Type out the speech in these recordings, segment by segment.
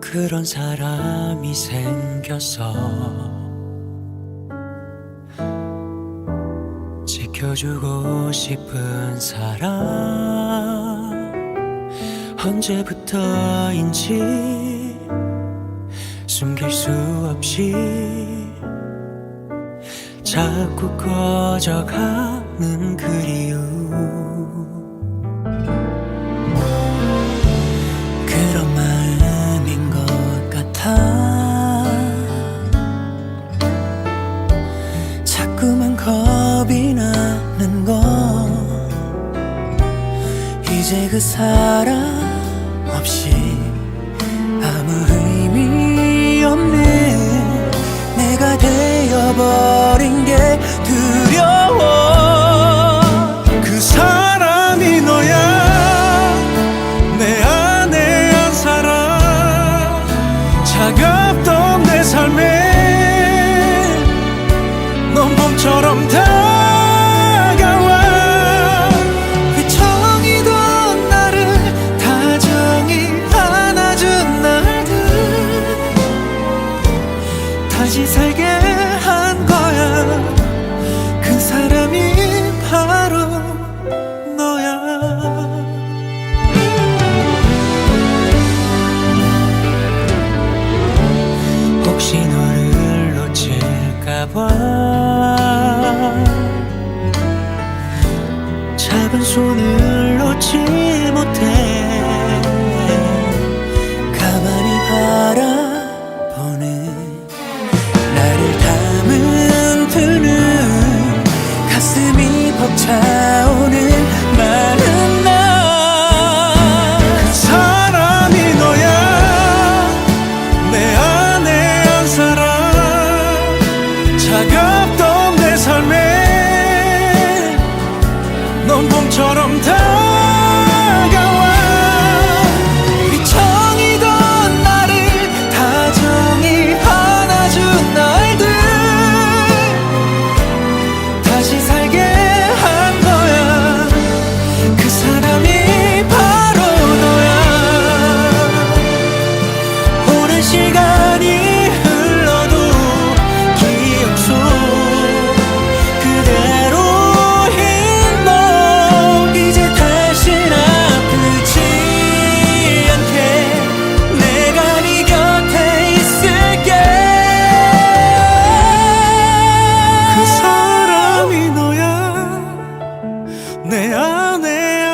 그런 사람이 생겼어 지켜주고 싶은 사람 언제부터인지 숨길 수 없이 자꾸 꺼져가는 그리움 것처럼 다 처럼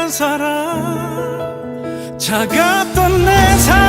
사랑. 차갑던 내 사랑